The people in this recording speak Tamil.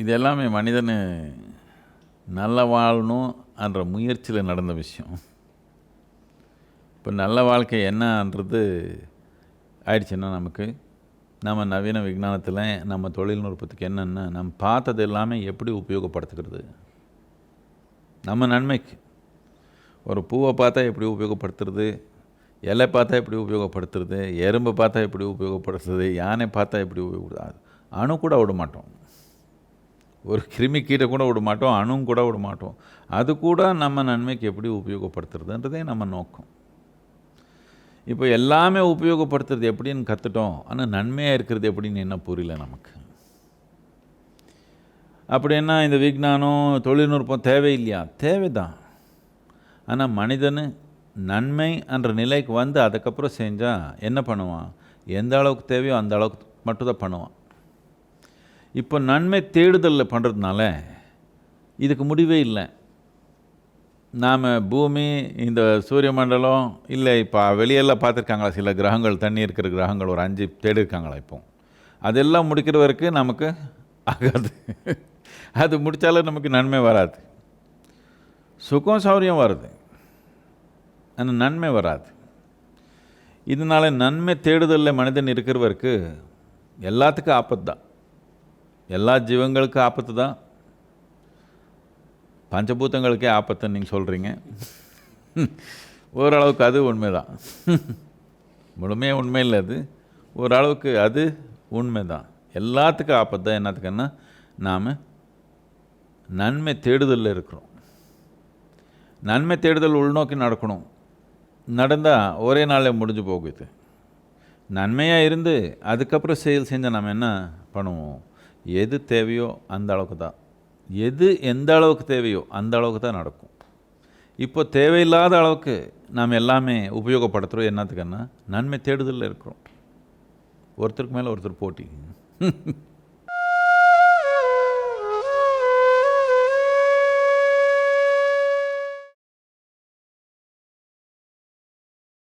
இது எல்லாமே மனிதன் நல்ல வாழணும் என்ற முயற்சியில் நடந்த விஷயம். இப்போ நல்ல வாழ்க்கை என்னன்றது ஆயிடுச்சுன்னா நமக்கு நம்ம நவீன விஞ்ஞானத்தில் நம்ம தொழில்நுட்பத்துக்கு என்னென்னா நம்ம பார்த்தது எல்லாமே எப்படி உபயோகப்படுத்துகிறது? நம்ம நன்மைக்கு. ஒரு பூவை பார்த்தா எப்படி உபயோகப்படுத்துறது? இலை பார்த்தா எப்படி உபயோகப்படுத்துறது? எறும்பு பார்த்தா எப்படி உபயோகப்படுத்துறது? யானை பார்த்தா எப்படி உபயோகப்படுது அணு கூட விட மாட்டோம். ஒரு கிருமி கீரை கூட விட மாட்டோம் அணுவும் கூட விட மாட்டோம். அது கூட நம்ம நன்மைக்கு எப்படி உபயோகப்படுத்துறதுன்றதே நம்ம நோக்கம். இப்போ எல்லாமே உபயோகப்படுத்துறது எப்படின்னு கற்றுட்டோம் ஆனால் நன்மையாக இருக்கிறது எப்படின்னு என்ன புரியல நமக்கு. அப்படின்னா இந்த விஞ்ஞானம் தொழில்நுட்பம் தேவையில்லையா? தேவைதான். ஆனால் மனிதன் நன்மை என்ற நிலைக்கு வந்து அதுக்கப்புறம் செஞ்சால் என்ன பண்ணுவான்? எந்த அளவுக்கு தேவையோ அந்த அளவுக்கு மட்டும்தான் பண்ணுவான். இப்போ நன்மை தேடுதலில் பண்ணுறதுனால இதுக்கு முடிவே இல்லை. நாம் பூமி இந்த சூரிய மண்டலம் இல்லை இப்போ வெளியெல்லாம் பார்த்துருக்காங்களா சில கிரகங்கள் தண்ணி இருக்கிற கிரகங்கள் ஒரு அஞ்சு தேடி இருக்காங்களா இப்போ. அதெல்லாம் முடிக்கிற வரைக்கும் நமக்கு ஆகாது. அது முடித்தாலும் நமக்கு நன்மை வராது. சுகம் சௌரியம் வருது. ஆனால் நன்மை வராது. இதனால் நன்மை தேடுதலில் மனிதன் இருக்கிறவருக்கு எல்லாத்துக்கும் ஆபத்து தான். எல்லா ஜீவங்களுக்கும் ஆபத்து தான். பஞ்சபூதங்களுக்கே ஆபத்துன்னு நீங்கள் சொல்கிறீங்க ஓரளவுக்கு அது உண்மை தான் முழுமையாக உண்மை இல்லை அது. ஓரளவுக்கு அது உண்மை தான் எல்லாத்துக்கும் ஆபத்து தான். என்னத்துக்குன்னா நாம் நன்மை தேடுதலில் இருக்கிறோம். நன்மை தேடுதல் உள்நோக்கி நடக்கணும். நடந்தால் ஒரே நாளில் முடிஞ்சு போகுது. நன்மையாக இருந்து அதுக்கப்புறம் செயல் செஞ்சால் நம்ம என்ன பண்ணுவோம்? எது தேவையோ அந்த அளவுக்கு தான். எது எந்த அளவுக்கு தேவையோ அந்த அளவுக்கு தான் நடக்கும். இப்போ தேவையில்லாத அளவுக்கு நாம் எல்லாமே உபயோகப்படுத்துகிறோம் என்னத்துக்குன்னா நன்மை தேடுதலில் இருக்கிறோம். ஒருத்தருக்கு மேலே ஒருத்தர் போட்டி.